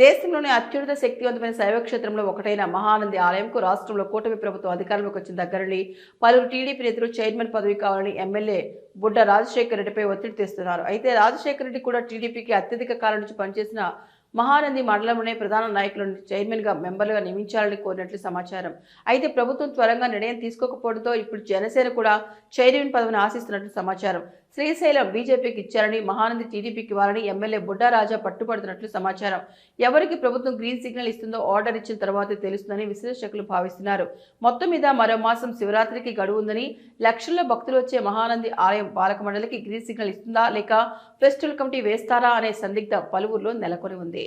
దేశంలోనే అత్యున్నత శక్తివంతమైన శైవ క్షేత్రంలో ఒకటైన మహానంది ఆలయంకు రాష్ట్రంలో కూటమి ప్రభుత్వం అధికారంలోకి వచ్చిన దగ్గర నుండి పలువురు టీడీపీ నేతలు చైర్మన్ పదవి కావాలని ఎమ్మెల్యే బుడ్డ రాజశేఖర రెడ్డిపై ఒత్తిడి తెస్తున్నారు. అయితే రాజశేఖర రెడ్డి కూడా టీడీపీకి అత్యధిక కాలం నుంచి పనిచేసిన మహానంది మండలంలోనే ప్రధాన నాయకులను చైర్మన్గా మెంబర్లుగా నియమించాలని కోరినట్లు సమాచారం. అయితే ప్రభుత్వం త్వరగా నిర్ణయం తీసుకోకపోవడంతో ఇప్పుడు జనసేన కూడా చైర్మన్ పదవిని ఆశిస్తున్నట్లు సమాచారం. శ్రీశైలం బీజేపీకి ఇచ్చారని మహానంది టీడీపీకి ఇవ్వాలని ఎమ్మెల్యే బుడ్డారాజా పట్టుబడుతున్నట్లు సమాచారం. ఎవరికి ప్రభుత్వం గ్రీన్ సిగ్నల్ ఇస్తుందో ఆర్డర్ ఇచ్చిన తర్వాతే తెలుస్తుందని విశ్లేషకులు భావిస్తున్నారు. మొత్తం మీద మరో మాసం శివరాత్రికి గడువు ఉందని లక్షల్లో భక్తులు వచ్చే మహానంది ఆలయం పాలక మండలికి గ్రీన్ సిగ్నల్ ఇస్తుందా లేక ఫెస్టివల్ కమిటీ వేస్తారా అనే సందిగ్ధ పలువురిలో నెలకొని ఉంది.